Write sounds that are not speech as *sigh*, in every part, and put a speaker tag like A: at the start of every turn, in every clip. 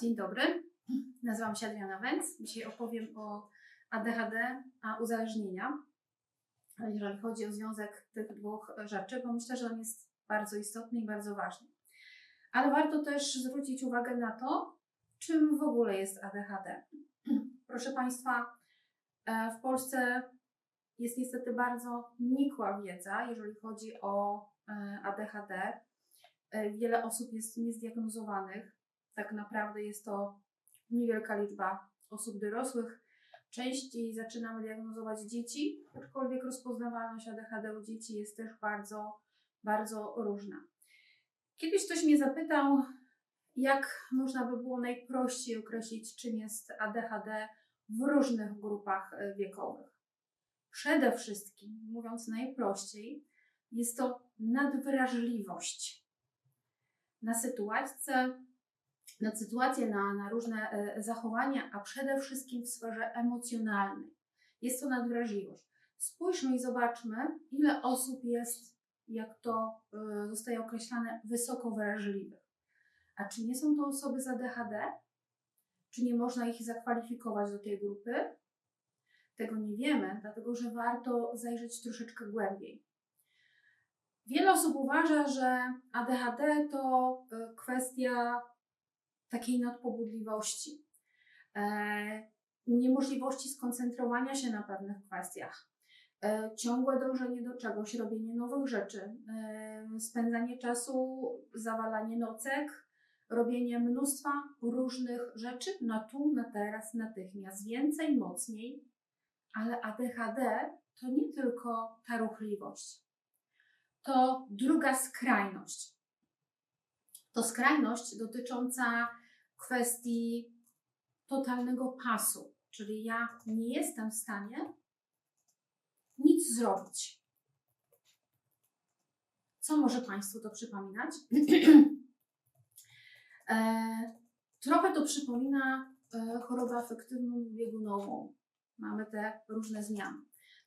A: Dzień dobry, nazywam się Adriana Węc. Dzisiaj opowiem o ADHD, a uzależnienia, jeżeli chodzi o związek tych dwóch rzeczy, bo myślę, że on jest bardzo istotny i bardzo ważny. Ale warto też zwrócić uwagę na to, czym w ogóle jest ADHD. Proszę Państwa, e, w Polsce jest niestety bardzo nikła wiedza, jeżeli chodzi o ADHD. E, Wiele osób jest niezdiagnozowanych. Tak naprawdę jest to niewielka liczba osób dorosłych. Częściej zaczynamy diagnozować dzieci, aczkolwiek rozpoznawalność ADHD u dzieci jest też bardzo, bardzo różna. Kiedyś ktoś mnie zapytał, jak można by było najprościej określić, czym jest ADHD w różnych grupach e, wiekowych. Przede wszystkim, mówiąc najprościej, jest to nadwrażliwość na sytuacje, na sytuacje, na, na różne e, zachowania, a przede wszystkim w sferze emocjonalnej. Jest to nadwrażliwość. Spójrzmy i zobaczmy, ile osób jest, jak to e, zostaje określane, wysoko wrażliwych. A czy nie są to osoby z ADHD? Czy nie można ich zakwalifikować do tej grupy? Tego nie wiemy, dlatego że warto zajrzeć troszeczkę głębiej. Wiele osób uważa, że ADHD to e, kwestia takiej nadpobudliwości, e, niemożliwości skoncentrowania się na pewnych kwestiach, e, ciągłe dążenie do czegoś, robienie nowych rzeczy, spędzanie czasu, zawalanie nocek, robienie mnóstwa różnych rzeczy na tu, na teraz, natychmiast, więcej, mocniej, ale ADHD to nie tylko ta ruchliwość. To druga skrajność. To skrajność dotycząca kwestii totalnego pasu, czyli ja nie jestem w stanie nic zrobić. Co może Państwu to przypominać? *clears throat* e, trochę to przypomina e, chorobę afektywną biegunową. Mamy te różne zmiany.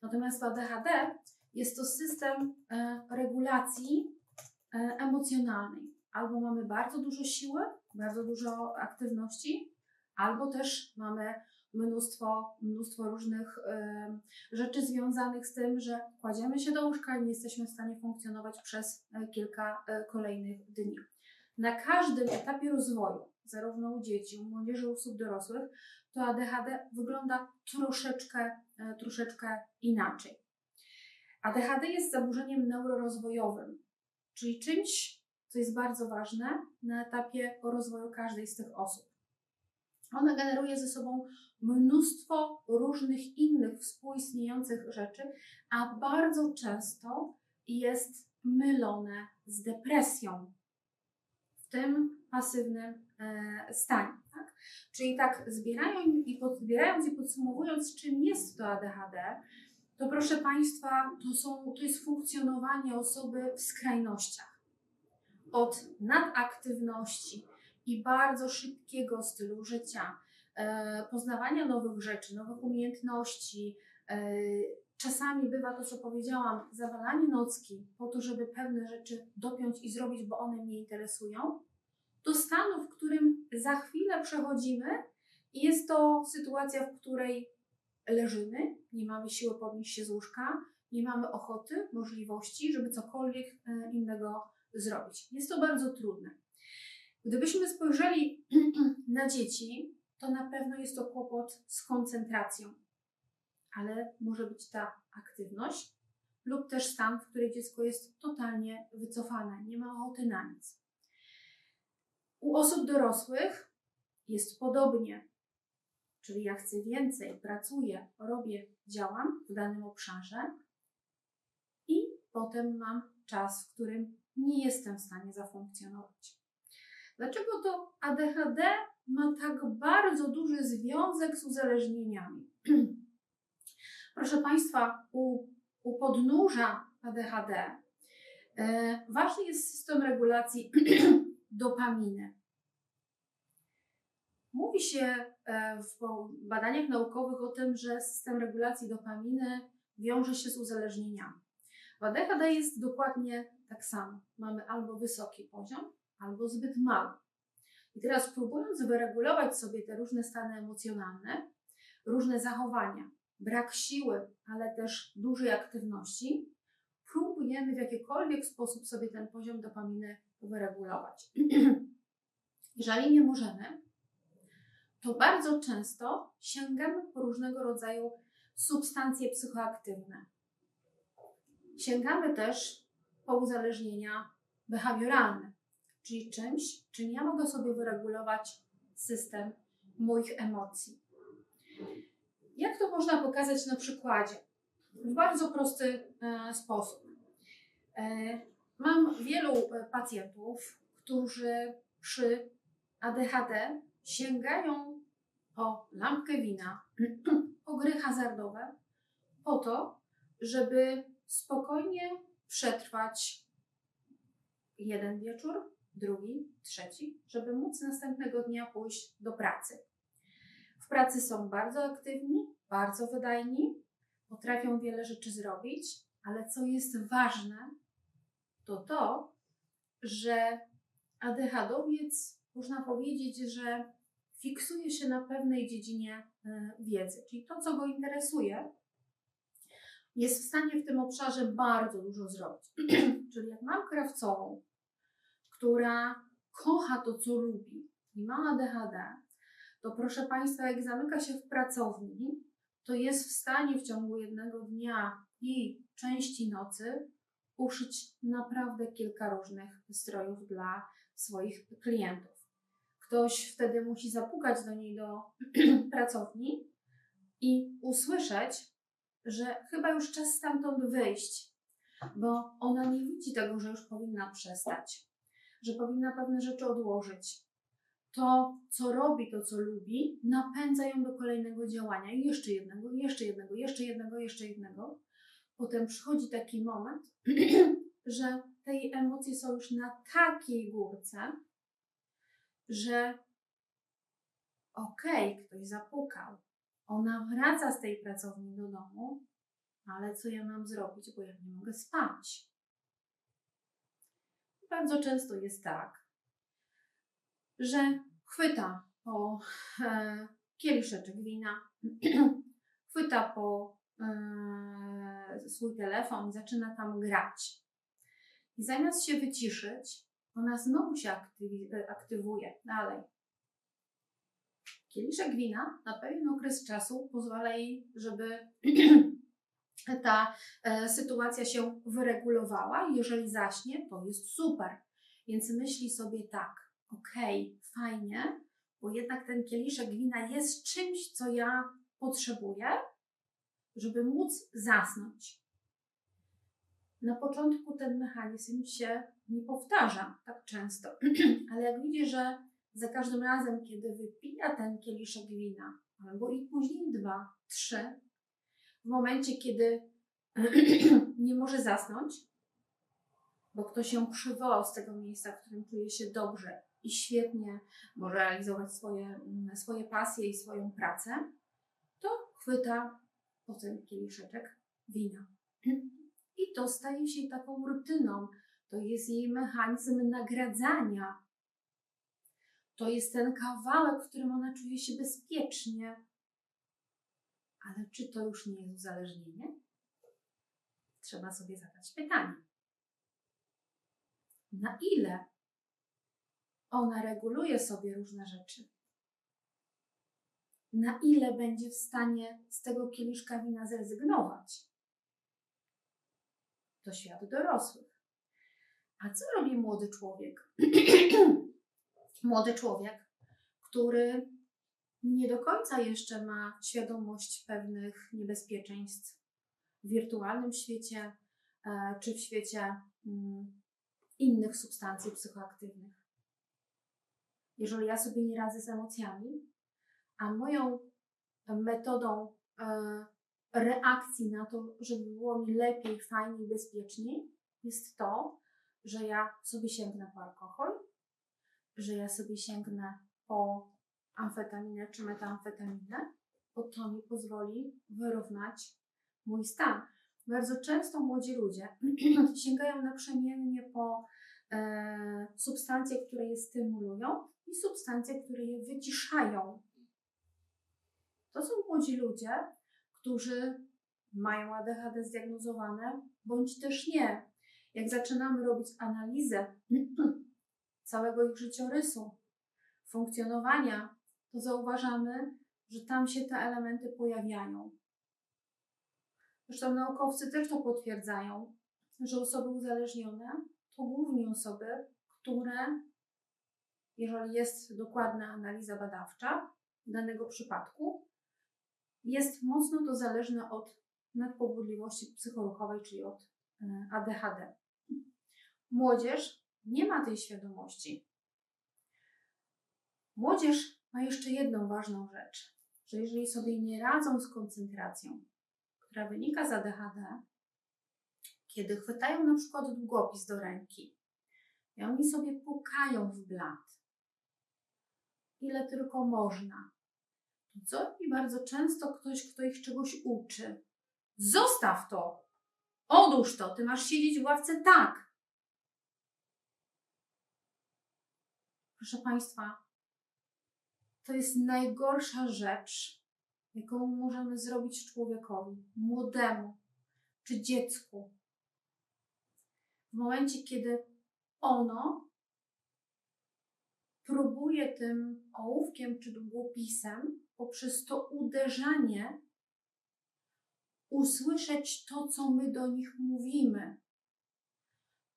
A: Natomiast w ADHD jest to system e, regulacji e, emocjonalnej. Albo mamy bardzo dużo siły, bardzo dużo aktywności, albo też mamy mnóstwo, mnóstwo różnych e, rzeczy związanych z tym, że kładziemy się do łóżka i nie jesteśmy w stanie funkcjonować przez kilka kolejnych dni. Na każdym etapie rozwoju, zarówno u dzieci, u młodzieży, u osób dorosłych, to ADHD wygląda troszeczkę, troszeczkę inaczej. ADHD jest zaburzeniem neurorozwojowym, czyli czymś, co jest bardzo ważne na etapie rozwoju każdej z tych osób. Ona generuje ze sobą mnóstwo różnych innych współistniejących rzeczy, a bardzo często jest mylone z depresją w tym pasywnym e, stanie. Tak? Czyli tak, zbierają i pod, zbierając i podsumowując, czym jest to ADHD, to proszę Państwa, to, są, to jest funkcjonowanie osoby w skrajnościach. Od nadaktywności i bardzo szybkiego stylu życia, e, poznawania nowych rzeczy, nowych umiejętności. E, czasami bywa to, co powiedziałam, zawalanie nocki po to, żeby pewne rzeczy dopiąć i zrobić, bo one mnie interesują, do stanu, w którym za chwilę przechodzimy i jest to sytuacja, w której leżymy, nie mamy siły podnieść się z łóżka, nie mamy ochoty, możliwości, żeby cokolwiek e, innego zrobić. Jest to bardzo trudne. Gdybyśmy spojrzeli *clears throat* na dzieci, to na pewno jest to kłopot z koncentracją, ale może być ta aktywność lub też stan, w którym dziecko jest totalnie wycofane, nie ma ochoty na nic. U osób dorosłych jest podobnie. Czyli ja chcę więcej, pracuję, robię, działam w danym obszarze i potem mam czas, w którym nie jestem w stanie zafunkcjonować. Dlaczego to ADHD ma tak bardzo duży związek z uzależnieniami? *clears throat* Proszę Państwa, u, u podnóża ADHD e, ważny jest system regulacji *clears throat* dopaminy. Mówi się w badaniach naukowych o tym, że system regulacji dopaminy wiąże się z uzależnieniami. W ADHD jest dokładnie tak samo. Mamy albo wysoki poziom, albo zbyt mały. I teraz próbując wyregulować sobie te różne stany emocjonalne, różne zachowania, brak siły, ale też dużej aktywności, próbujemy w jakikolwiek sposób sobie ten poziom dopaminy wyregulować. *clears throat* Jeżeli nie możemy, to bardzo często sięgamy po różnego rodzaju substancje psychoaktywne. Sięgamy też po uzależnienia behawioralne, czyli czymś, czym ja mogę sobie wyregulować system moich emocji. Jak to można pokazać na przykładzie? W bardzo prosty e, sposób. E, mam wielu e, pacjentów, którzy przy ADHD sięgają po lampkę wina, *clears throat* po gry hazardowe, po to, żeby spokojnie przetrwać jeden wieczór, drugi, trzeci, żeby móc następnego dnia pójść do pracy. W pracy są bardzo aktywni, bardzo wydajni, potrafią wiele rzeczy zrobić, ale co jest ważne, to to, że ADHDowiec można powiedzieć, że fiksuje się na pewnej dziedzinie e, wiedzy, czyli to, co go interesuje, jest w stanie w tym obszarze bardzo dużo zrobić. *clears throat* czyli jak mam krawcową, która kocha to, co lubi i ma ADHD, to proszę Państwa, jak zamyka się w pracowni, to jest w stanie w ciągu jednego dnia i części nocy uszyć naprawdę kilka różnych strojów dla swoich klientów. Ktoś wtedy musi zapukać do niej do *clears throat* pracowni i usłyszeć, że chyba już czas stamtąd wyjść, bo ona nie widzi tego, że już powinna przestać, że powinna pewne rzeczy odłożyć. To, co robi, to, co lubi, napędza ją do kolejnego działania jeszcze jednego, jeszcze jednego, jeszcze jednego, jeszcze jednego. Potem przychodzi taki moment, *clears throat* że tej emocje są już na takiej górce, że okej, okay, ktoś zapukał, ona wraca z tej pracowni do domu, ale co ja mam zrobić, bo ja nie mogę spać. Bardzo często jest tak, że chwyta po e, kieliszeczek wina, *clears throat* chwyta po e, swój telefon i zaczyna tam grać. I zamiast się wyciszyć, ona znowu się e, aktywuje dalej. Kieliszek wina na pewien okres czasu pozwala jej, żeby *clears throat* ta e, sytuacja się wyregulowała. Jeżeli zaśnie, to jest super. Więc myśli sobie tak, okej, okay, fajnie, bo jednak ten kieliszek wina jest czymś, co ja potrzebuję, żeby móc zasnąć. Na początku ten mechanizm się nie powtarza tak często, *clears throat* ale jak widzi, że za każdym razem, kiedy wypija ten kieliszek wina, albo i później dwa, trzy, w momencie, kiedy *clears throat* nie może zasnąć, bo ktoś się przywołał z tego miejsca, w którym czuje się dobrze i świetnie może realizować swoje, mm, swoje pasje i swoją pracę, to chwyta potem kieliszeczek wina. *clears throat* I to staje się taką rutyną. To jest jej mechanizm nagradzania. To jest ten kawałek, w którym ona czuje się bezpiecznie. Ale czy to już nie jest uzależnienie? Trzeba sobie zadać pytanie. Na ile ona reguluje sobie różne rzeczy? Na ile będzie w stanie z tego kieliszka wina zrezygnować? To świat dorosłych. A co robi młody człowiek? *clears throat* młody człowiek, który nie do końca jeszcze ma świadomość pewnych niebezpieczeństw w wirtualnym świecie e, czy w świecie mm, innych substancji psychoaktywnych. Jeżeli ja sobie nie radzę z emocjami, a moją metodą e, reakcji na to, żeby było mi lepiej, fajniej, bezpieczniej, jest to, że ja sobie sięgnę po alkohol, że ja sobie sięgnę po amfetaminę czy metamfetaminę, bo to mi pozwoli wyrównać mój stan. Bardzo często młodzi ludzie *clears throat* sięgają naprzemiennie po e, substancje, które je stymulują i substancje, które je wyciszają. To są młodzi ludzie, którzy mają ADHD zdiagnozowane, bądź też nie. Jak zaczynamy robić analizę *clears throat* całego ich życiorysu, funkcjonowania, to zauważamy, że tam się te elementy pojawiają. Zresztą naukowcy też to potwierdzają, że osoby uzależnione to głównie osoby, które, jeżeli jest dokładna analiza badawcza danego przypadku, jest mocno to zależne od nadpobudliwości psychoruchowej, czyli od e, ADHD. Młodzież nie ma tej świadomości. Młodzież ma jeszcze jedną ważną rzecz, że jeżeli sobie nie radzą z koncentracją, która wynika z ADHD, kiedy chwytają na przykład długopis do ręki i oni sobie pukają w blat, ile tylko można, robi bardzo często ktoś, kto ich czegoś uczy? Zostaw to! Odłóż to! Ty masz siedzieć w ławce tak! Proszę Państwa, to jest najgorsza rzecz, jaką możemy zrobić człowiekowi, młodemu czy dziecku. W momencie, kiedy ono próbuje tym ołówkiem czy długopisem poprzez to uderzanie usłyszeć to, co my do nich mówimy.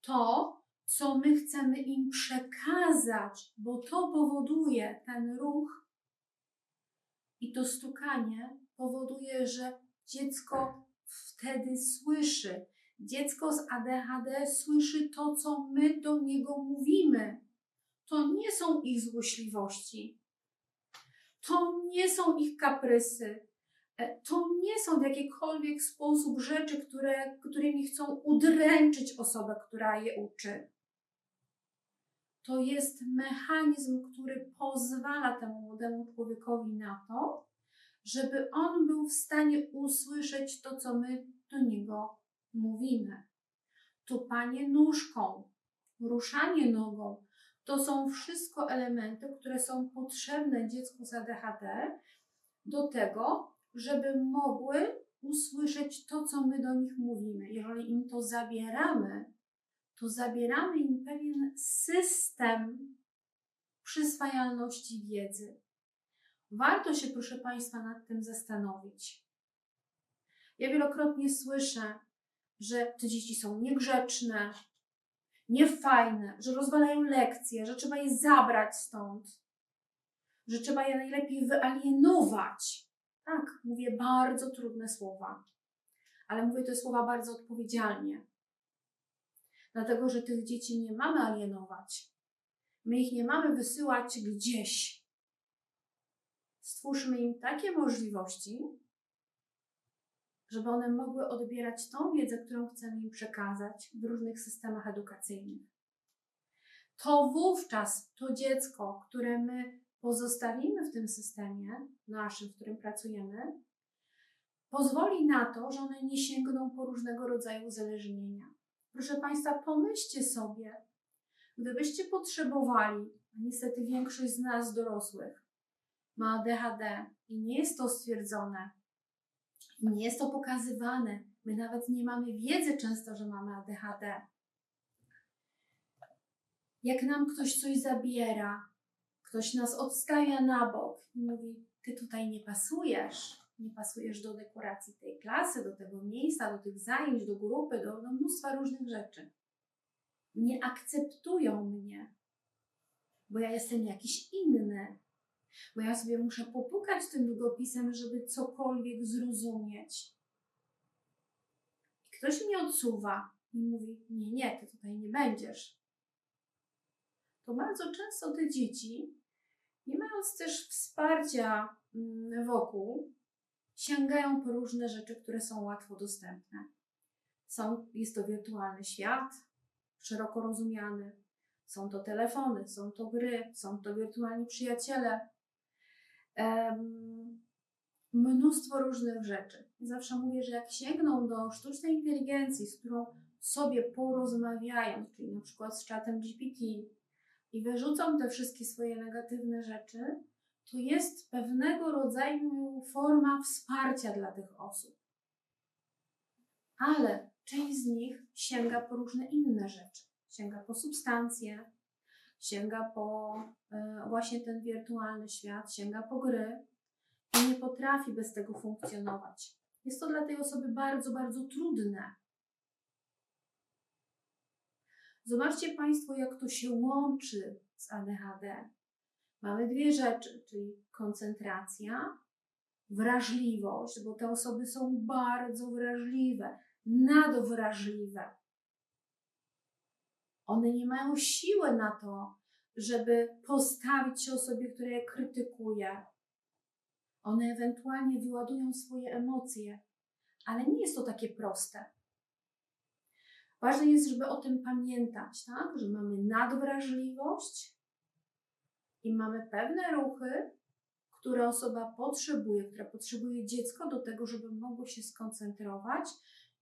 A: To, co my chcemy im przekazać, bo to powoduje ten ruch i to stukanie powoduje, że dziecko wtedy słyszy. Dziecko z ADHD słyszy to, co my do niego mówimy. To nie są ich złośliwości. To nie są ich kaprysy. E, To nie są w jakikolwiek sposób rzeczy, które, którymi chcą udręczyć osobę, która je uczy. To jest mechanizm, który pozwala temu młodemu człowiekowi na to, żeby on był w stanie usłyszeć to, co my do niego mówimy. Tupanie nóżką, ruszanie nogą to są wszystko elementy, które są potrzebne dziecku z ADHD do tego, żeby mogły usłyszeć to, co my do nich mówimy. Jeżeli im to zabieramy, to zabieramy im pewien system przyswajalności wiedzy. Warto się, proszę Państwa, nad tym zastanowić. Ja wielokrotnie słyszę, że te dzieci są niegrzeczne, niefajne, że rozwalają lekcje, że trzeba je zabrać stąd, że trzeba je najlepiej wyalienować. Tak, mówię bardzo trudne słowa, ale mówię te słowa bardzo odpowiedzialnie. Dlatego, że tych dzieci nie mamy alienować. My ich nie mamy wysyłać gdzieś. Stwórzmy im takie możliwości, żeby one mogły odbierać tą wiedzę, którą chcemy im przekazać w różnych systemach edukacyjnych. To wówczas to dziecko, które my pozostawimy w tym systemie naszym, w którym pracujemy, pozwoli na to, że one nie sięgną po różnego rodzaju uzależnienia. Proszę Państwa, pomyślcie sobie, gdybyście potrzebowali, a niestety większość z nas dorosłych ma ADHD i nie jest to stwierdzone, nie jest to pokazywane, my nawet nie mamy wiedzy często, że mamy ADHD. Jak nam ktoś coś zabiera, ktoś nas odstawia na bok i mówi: Ty tutaj nie pasujesz, nie pasujesz do dekoracji tej klasy, do tego miejsca, do tych zajęć, do grupy, do, do mnóstwa różnych rzeczy. Nie akceptują mnie, bo ja jestem jakiś inny, bo ja sobie muszę popukać tym długopisem, żeby cokolwiek zrozumieć. I ktoś mnie odsuwa i mówi: Nie, nie, ty tutaj nie będziesz. To bardzo często te dzieci, nie mając też wsparcia mm, wokół, sięgają po różne rzeczy, które są łatwo dostępne. Są, jest to wirtualny świat, szeroko rozumiany. Są to telefony, są to gry, są to wirtualni przyjaciele. Mnóstwo różnych rzeczy. Zawsze mówię, że jak sięgną do sztucznej inteligencji, z którą sobie porozmawiają, czyli na przykład z czatem GPT i wyrzucą te wszystkie swoje negatywne rzeczy, to jest pewnego rodzaju forma wsparcia dla tych osób. Ale część z nich sięga po różne inne rzeczy. Sięga po substancje, sięga po e, właśnie ten wirtualny świat, sięga po gry i nie potrafi bez tego funkcjonować. Jest to dla tej osoby bardzo, bardzo trudne. Zobaczcie Państwo, jak to się łączy z ADHD. Mamy dwie rzeczy, czyli koncentracja, wrażliwość, bo te osoby są bardzo wrażliwe, nadwrażliwe. One nie mają siły na to, żeby postawić się osobie, która je krytykuje. One ewentualnie wyładują swoje emocje, ale nie jest to takie proste. Ważne jest, żeby o tym pamiętać, tak? że mamy nadwrażliwość i mamy pewne ruchy, które osoba potrzebuje, która potrzebuje dziecko do tego, żeby mogło się skoncentrować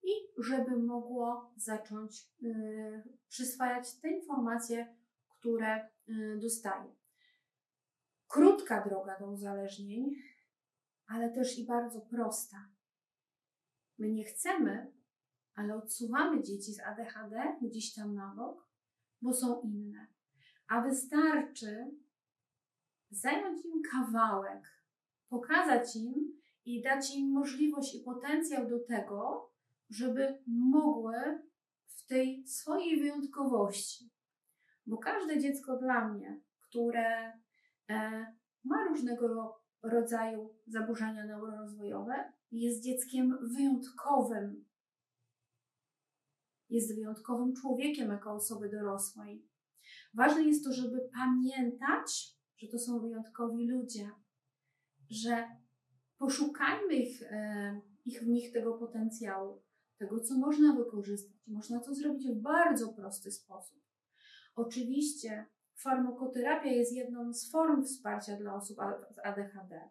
A: i żeby mogło zacząć y, przyswajać te informacje, które dostaje. Krótka droga do uzależnień, ale też i bardzo prosta. My nie chcemy, ale odsuwamy dzieci z ADHD gdzieś tam na bok, bo są inne. A wystarczy zająć im kawałek, pokazać im i dać im możliwość i potencjał do tego, żeby mogły w tej swojej wyjątkowości. Bo każde dziecko dla mnie, które e, ma różnego rodzaju zaburzenia neurorozwojowe, jest dzieckiem wyjątkowym. Jest wyjątkowym człowiekiem jako osoby dorosłej. Ważne jest to, żeby pamiętać, że to są wyjątkowi ludzie, że poszukajmy ich, e, ich w nich tego potencjału, tego, co można wykorzystać. Można to zrobić w bardzo prosty sposób. Oczywiście farmakoterapia jest jedną z form wsparcia dla osób z ADHD,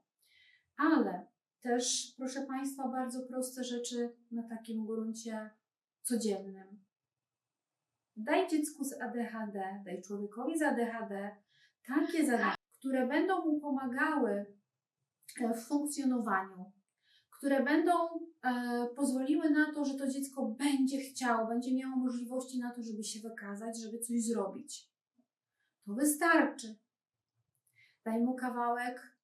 A: ale też, proszę Państwa, bardzo proste rzeczy na takim gruncie codziennym. Daj dziecku z ADHD, daj człowiekowi z ADHD takie zadania, które będą mu pomagały w funkcjonowaniu, które będą e, pozwoliły na to, że to dziecko będzie chciało, będzie miało możliwości na to, żeby się wykazać, żeby coś zrobić. To wystarczy. Daj mu kawałek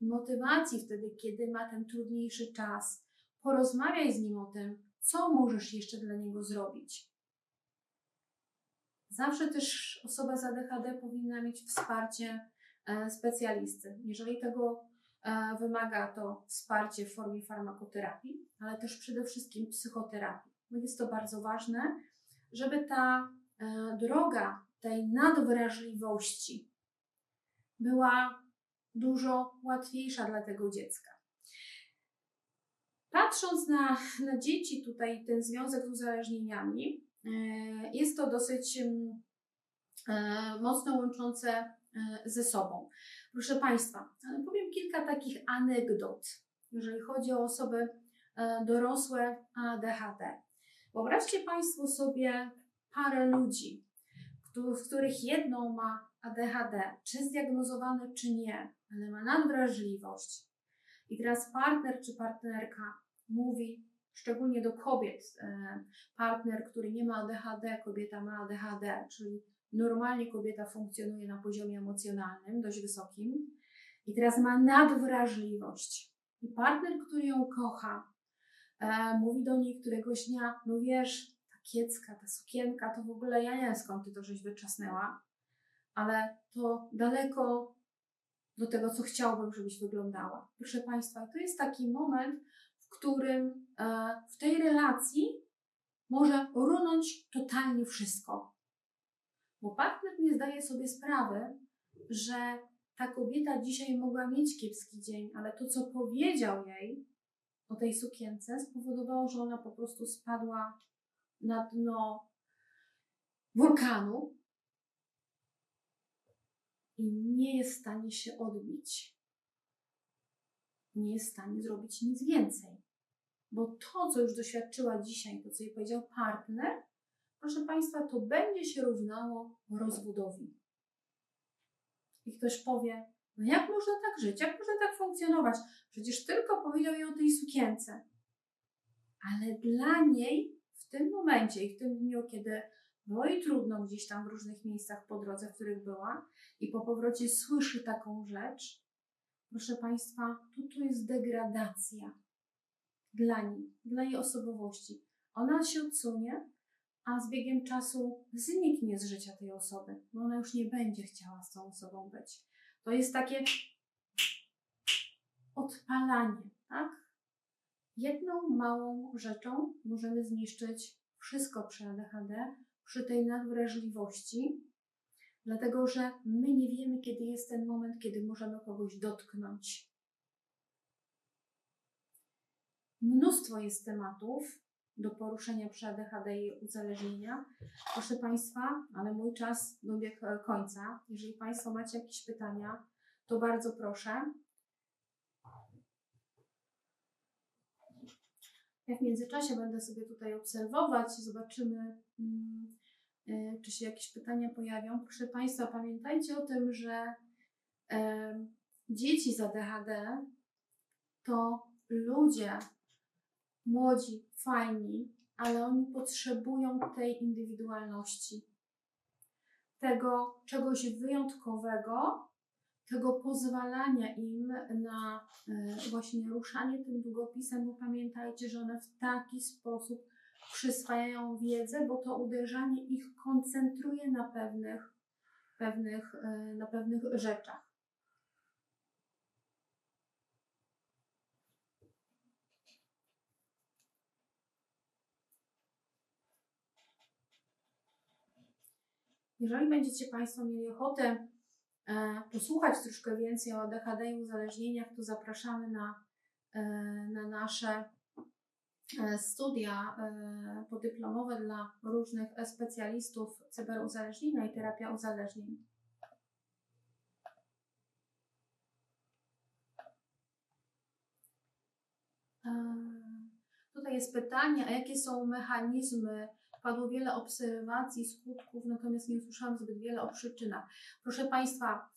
A: motywacji wtedy, kiedy ma ten trudniejszy czas. Porozmawiaj z nim o tym, co możesz jeszcze dla niego zrobić. Zawsze też osoba z ADHD powinna mieć wsparcie e, specjalisty. Jeżeli tego wymaga to wsparcie w formie farmakoterapii, ale też przede wszystkim psychoterapii. Jest to bardzo ważne, żeby ta e, droga tej nadwrażliwości była dużo łatwiejsza dla tego dziecka. Patrząc na, na dzieci, tutaj ten związek z uzależnieniami, e, jest to dosyć mm, e, mocno łączące e, ze sobą. Proszę Państwa, powiem kilka takich anegdot, jeżeli chodzi o osoby dorosłe ADHD. Wyobraźcie Państwo sobie parę ludzi, w których jedną ma ADHD, czy zdiagnozowane, czy nie, ale ma nadwrażliwość. I teraz partner czy partnerka mówi, szczególnie do kobiet, e, partner, który nie ma ADHD, kobieta ma ADHD, czyli normalnie kobieta funkcjonuje na poziomie emocjonalnym, dość wysokim, i teraz ma nadwrażliwość. I partner, który ją kocha, e, mówi do niej któregoś dnia, no wiesz, kiecka, ta sukienka, to w ogóle ja nie wiem skąd ty to żeś wyczasnęła, ale to daleko do tego, co chciałbym, żebyś wyglądała. Proszę Państwa, to jest taki moment, w którym e, w tej relacji może runąć totalnie wszystko. Bo partner nie zdaje sobie sprawy, że ta kobieta dzisiaj mogła mieć kiepski dzień, ale to, co powiedział jej o tej sukience, spowodowało, że ona po prostu spadła na dno wulkanu i nie jest w stanie się odbić. nie jest w stanie zrobić nic więcej. Bo to, co już doświadczyła dzisiaj, to, co jej powiedział partner, proszę Państwa, to będzie się równało rozwodowi. I ktoś powie, no jak można tak żyć, jak można tak funkcjonować? Przecież tylko powiedział jej o tej sukience. Ale dla niej w tym momencie i w tym dniu, kiedy było jej trudno gdzieś tam w różnych miejscach po drodze, w których była, i po powrocie słyszy taką rzecz, proszę Państwa, to to jest degradacja dla niej, dla jej osobowości. Ona się odsunie, a z biegiem czasu zniknie z życia tej osoby, bo ona już nie będzie chciała z tą osobą być. To jest takie odpalanie, tak? Jedną małą rzeczą możemy zniszczyć wszystko przy ADHD, przy tej nadwrażliwości, dlatego że my nie wiemy, kiedy jest ten moment, kiedy możemy kogoś dotknąć. Mnóstwo jest tematów do poruszenia przy ADHD i uzależnienia. Proszę Państwa, ale mój czas dobiegł e, końca. Jeżeli Państwo macie jakieś pytania, to bardzo proszę. Ja w międzyczasie będę sobie tutaj obserwować, zobaczymy, mm, y, czy się jakieś pytania pojawią. Proszę Państwa, pamiętajcie o tym, że e, dzieci z ADHD to ludzie, młodzi, fajni, ale oni potrzebują tej indywidualności, tego czegoś wyjątkowego, tego pozwalania im na e, właśnie ruszanie tym długopisem, bo pamiętajcie, że one w taki sposób przyswajają wiedzę, bo to uderzanie ich koncentruje na pewnych, pewnych, e, na pewnych rzeczach. Jeżeli będziecie Państwo mieli ochotę e, posłuchać troszkę więcej o ADHD i uzależnieniach, to zapraszamy na, e, na nasze e, studia podyplomowe dla różnych specjalistów cyberuzależnienia i terapia uzależnień. Tutaj jest pytanie, a jakie są mechanizmy? Padło wiele obserwacji skutków, natomiast nie usłyszałam zbyt wiele o przyczynach. Proszę Państwa,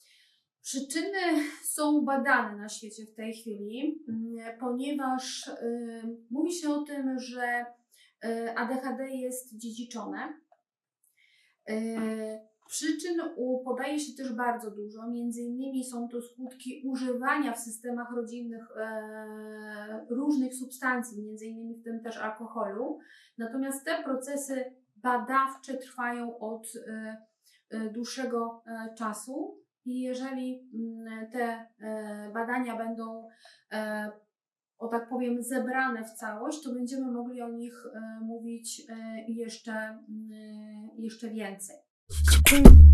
A: przyczyny są badane na świecie w tej chwili, mm, ponieważ y, mówi się o tym, że y, ADHD jest dziedziczone. Y, Przyczyn u, podaje się też bardzo dużo, między innymi są to skutki używania w systemach rodzinnych e, różnych substancji, między innymi w tym też alkoholu. Natomiast te procesy badawcze trwają od e, e, dłuższego e, czasu i jeżeli mm, te e, badania będą, e, o tak powiem, zebrane w całość, to będziemy mogli o nich mówić jeszcze, mm, jeszcze więcej. Supreme.